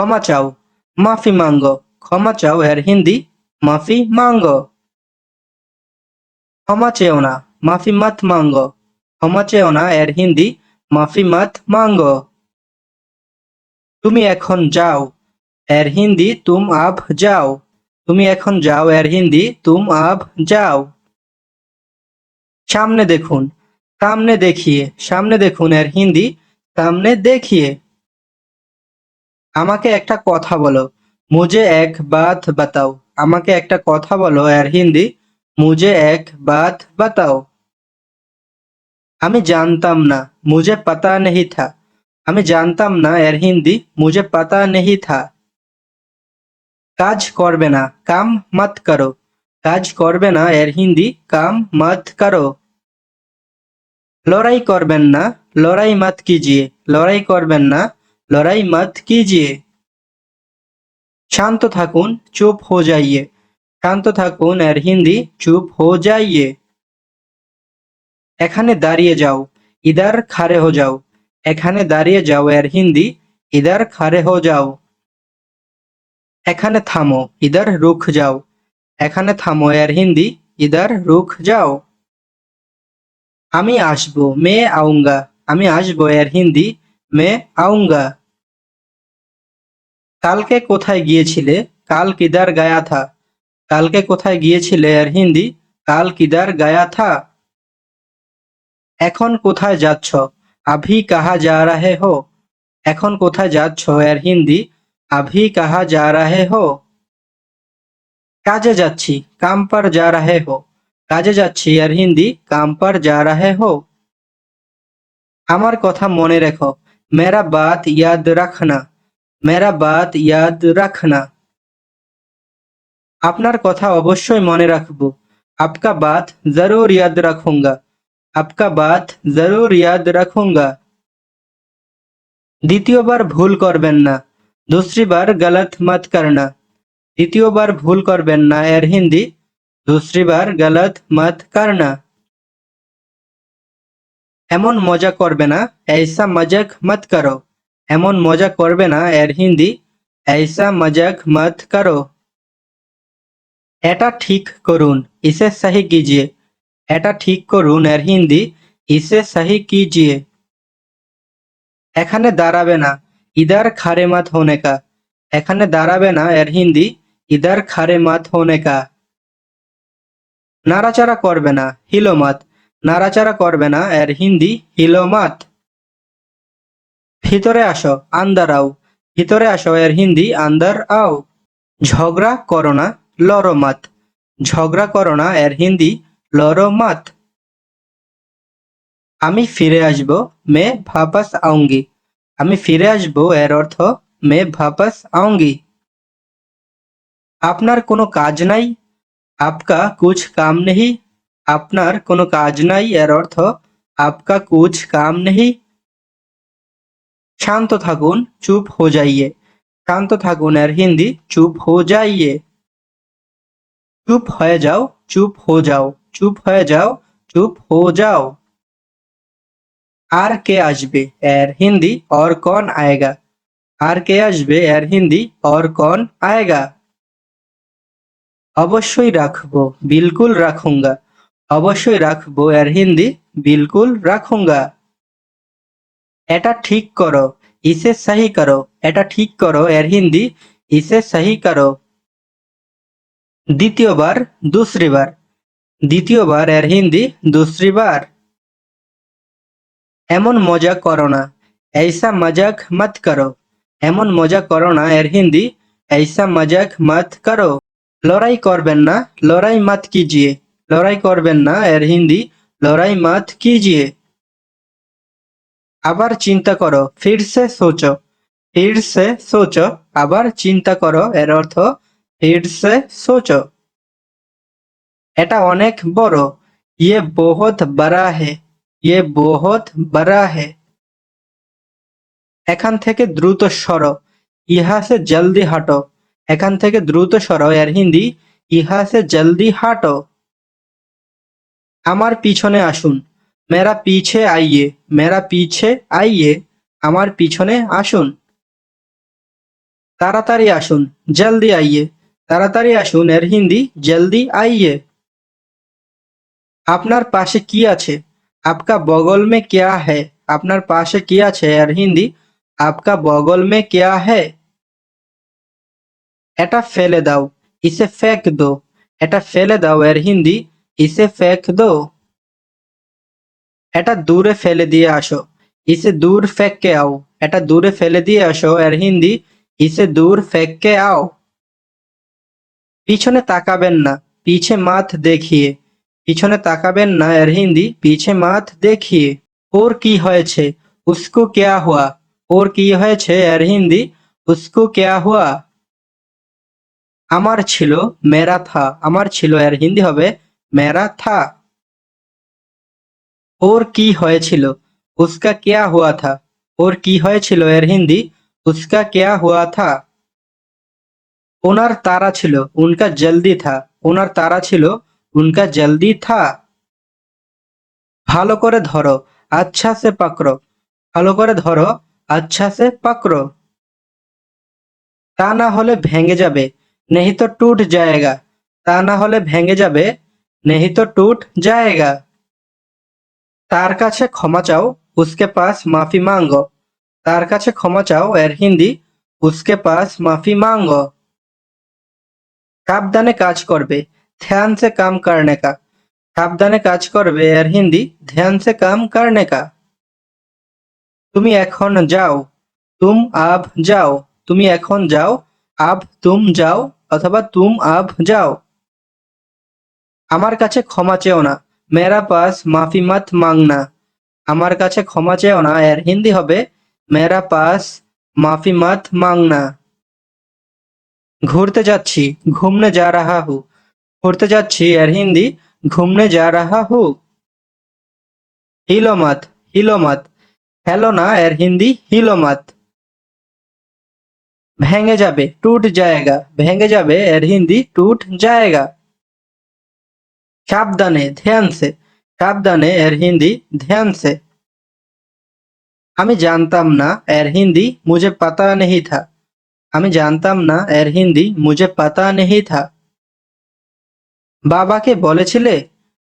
ক্ষমা চাও। মাফি মাঙ্গ। ক্ষমা চাও এর হিন্দি, মাফি মাঙ্গ। ক্ষমা চেও না, মাফি মত মাঙ্গ। ক্ষমা চেও না এর হিন্দি, মাফি মত মাঙ্গ। তুমি এখন যাও, এর হিন্দি তুম আব যাও। তুমি এখন যাও এর হিন্দি, তুম আব যাও। সামনে দেখুন, সামনে দেখিয়ে, সামনে দেখুন এর হিন্দি, সামনে দেখিয়ে। আমাকে একটা কথা বলো। মুঝে এক বাত বাতাও। আমাকে একটা কথা বলো, এর হিন্দি। মুঝে এক বাত বাতাও। আমি জানতাম না, মুঝে পাতা নেহি থা। আমি জানতাম না, এর হিন্দি। মুঝে পাতা নেহি থা। কাজ করবে না, কাম মত করো। কাজ করবে না, এর হিন্দি। কাম মত করো। লড়াই করবেন না, লড়াই মত কিজিয়ে। লড়াই করবেন না লড়াই মত কিজিয়ে শান্ত থাকুন, চুপ হো যাইয়ে। শান্ত থাকুন এর হিন্দি, চুপ হো যাইয়ে। এখানে দাঁড়িয়ে যাও, ইদার খারে হো যাও। এখানে দাঁড়িয়ে যাও এর হিন্দি, ইদার খারে হো যাও। এখানে থামো, ইদার রুখ যাও। এখানে থামো এর হিন্দি, ইদার রুখ যাও। আমি আসব, মে আউঙ্গা। আমি আসব এর হিন্দি, মে আউঙ্গা। কালকে কোথায় গিয়েছিলে? কাল কিদার গায়া থা। কালকে কোথায় গিয়েছিলে আর হিন্দি? কাল কিদার গায়া থা। এখন কোথায় যাচ্ছ? আভি কাহা যা রাহে হো? এখন কোথায় যাচ্ছ আর হিন্দি? আভি কাহা যা রাহে হো? কাজে যাচ্ছি, কাম পর যা রাহে হো। কাজে যাচ্ছি আর হিন্দি, কাম পর যা রাহে হো। আমার কথা মনে রেখো। মেরা বাত ইয়াদ রাখনা। মেরা বাত ইয়াদ রাখনা। আপনার কথা অবশ্যই মনে রাখব। আপকা বাত জরুর ইয়াদ রাখুঙ্গা। আপকা বাত জরুর ইয়াদ রাখুঙ্গা। দ্বিতীয়বার ভুল করবেন না। দুসরিবার গালত মত করনা। দ্বিতীয়বার ভুল করবেন না এর হিন্দি। দুসরিবার গালত মত করনা। এমন মজা করবে না, এসা মজাক মত করো। এমন মজা করবে না এর হিন্দি ऐसा मजाक मत करो এটা ঠিক করুন ইসে সহি কিজিয়ে এটা ঠিক করুন এর হিন্দি ইসে সহি কিজিয়ে এখানে দাঁড়াবে না ইদার খারে মাত হোনে কা এখানে দাঁড়াবে না এর হিন্দি ইদার খারে মাত হোনে কা নাড়াচাড়া করবে না হিলোমাত নাড়াচাড়া করবে না এর হিন্দি হিলোমাত ভিতরে আসো আন্দার আও। ভিতরে আসো এর হিন্দি আন্দার আও। ঝগড়া করো না, লড়ো মাত। ঝগড়া করো না এর হিন্দি, লড়ো মাত। আমি ফিরে আসব, মে ভাপাস আউঙ্গি আমি ফিরে আসব এর অর্থ, মে ভাপাস আউঙ্গি আপনার কোনো কাজ নাই? আপকা কুছ কাম নেহি? আপনার কোনো কাজ নাই এর অর্থ, আপকা কুছ কাম নেহি? শান্ত থাকুন, চুপ হো যাইয়ে। শান্ত থাকুন এর হিন্দি, চুপ হো যাইয়ে। চুপ হয়ে যাও, চুপ হো যাও, চুপ হয়ে যাও, চুপ হো যাও। আর কে আসবে? এর হিন্দি, অর কন আয়েগা। আর কে আসবে? এর হিন্দি, অর কন আয়েগা। অবশ্যই রাখব, বিলকুল রাখুঙ্গা। অবশ্যই রাখব, এর হিন্দি, বিলকুল রাখুঙ্গা। এটা ঠিক করো। ইসে সাহি করো। এটা ঠিক করো এর হিন্দি। ইসে সাহি করো। দ্বিতীয়বার, দুসরিবার। দ্বিতীয়বার এর হিন্দি, দুসরিবার। এমন মজা করো না। এইসা মজাক মত করো। এমন মজা করো না এর হিন্দি। এইসা মজাক মত করো। লড়াই করবেন না। লড়াই মত কিজিয়ে। লড়াই করবেন না এর হিন্দি। লড়াই মত কিজিয়ে। আবার চিন্তা করো, ফির সে সোচো। ফির সে সোচো, আবার চিন্তা করো, এর অর্থ ফির সে সোচো। এটা অনেক বড়। ইয়ে বহুত বড়া হে ইয়ে বহুত বড়া হে এখান থেকে দ্রুত সরো, ইহা সে জলদি হাঁটো। এখান থেকে দ্রুত সরো, এর হিন্দি, ইহা সে জলদি হাঁটো। আমার পিছনে আসুন। মেরা পিছে আইয়ে মেরা পিছে আইয়ে আমার পিছনে আসুন তাড়াতাড়ি আসুন জলদি আইয়ে তাড়াতাড়ি আসুন এর হিন্দি জলদি আইয়ে আপনার পাশে কি আছে আপকা বগল মে ক্যা হ্যায় আপনার পাশে কি আছে এর হিন্দি আপকা বগল মে ক্যা হ্যায় এটা ফেলে দাও ইসে ফেক দো এটা ফেলে দাও এর হিন্দি ইসে ফেক দো এটা দূরে ফেলে দিয়ে আসো। ইসে দূর ফেককে আও। এটা দূরে ফেলে দিয়ে আসো, এর হিন্দি, ইসে দূর ফেককে আও। পিছনে তাকাবেন না, পিছে মাথ দেখিয়ে। পিছনে তাকাবেন না, এর হিন্দি, পিছে মাথ দেখিয়ে। ওর কি হয়েছে? উসকো কেয়া হুয়া? ওর কি হয়েছে, এর হিন্দি, উসকো কেয়া হুয়া? আমার ছিল, মেরা থা। আমার ছিল, এর হিন্দি হবে, মেরা থা। ওর কি হয়েছিল? উসকা কেয়া হুয়া থা? ওর কি হয়েছিল এর হিন্দি? উসকা কেয়া হুয়া থা? ওনার তারা ছিল, উনকা জলদি থা। ওনার তারা ছিল, উনকা জলদি থা। ভালো করে ধরো আচ্ছা সে পাকড়ো। ভালো করে ধরো আচ্ছা সে পাকড়ো। তা না হলে ভেঙে যাবে, নেহি তো টুট যায়েগা। তা না হলে ভেঙে যাবে, নেহি তো টুট যায়েগা। তার কাছে ক্ষমা চাও, উসকে পাস মাফি মাঙ্গ। তার কাছে ক্ষমা চাও, এর হিন্দি, উসকে পাস মাফি মাঙ্গ। সাবধানে কাজ করবে, ধ্যান সে কাম করনে কা। সাবধানে কাজ করবে, এর হিন্দি, ধ্যান সে কাম করনে কা। তুমি এখন যাও, তুম আব যাও, তুমি এখন যাও, আব তুম যাও, অথবা তুম আব যাও। আমার কাছে ক্ষমা চেও না। মেরা পাস, মাফি মত মাংনা। আমার কাছে ক্ষমা চেও না, এর হিন্দি হবে, মেরা পাস, মাফি মত মাংনা। ঘুরতে যাচ্ছি, ঘুমনে যা রাহা হু। ঘুরতে যাচ্ছি, এর হিন্দি, ঘুমনে যা রাহা হু। হিলো মত হিলো মত। হেলো না, এর হিন্দি, হিলো মত। ভেঙে যাবে, টুট জায়গা। ভেঙে যাবে, এর হিন্দি, টুট যায়েগা সাবধানে ধ্যান সে সাবধানে, এর হিন্দি ধ্যান সে আমি জানতাম না, এর হিন্দি মুঝে পাতা নেহি থা। আমি জানতাম না, এর হিন্দি মুঝে পাতা নেহি থা। বাবাকে বলেছিলে?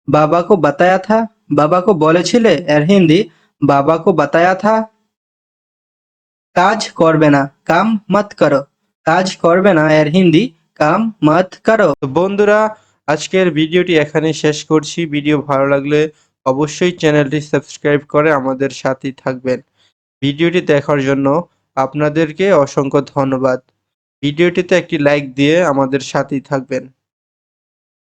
বাবা কো বাতায়া থা? বাবা কো বলেছিলে, এর হিন্দি বাবা কো বাতায়া থা? কাজ করবে না, কাম মত করো। কাজ করবে না, এর হিন্দি কাম মত করো। বন্ধুরা আজকের ভিডিওটি এখানেই শেষ করছি। ভিডিও ভালো লাগলে অবশ্যই চ্যানেলটি সাবস্ক্রাইব করে আমাদের সাথেই থাকবেন। ভিডিওটি দেখার জন্য আপনাদেরকে অসংখ্য ধন্যবাদ। ভিডিওটিতে একটি লাইক দিয়ে আমাদের সাথেই থাকবেন।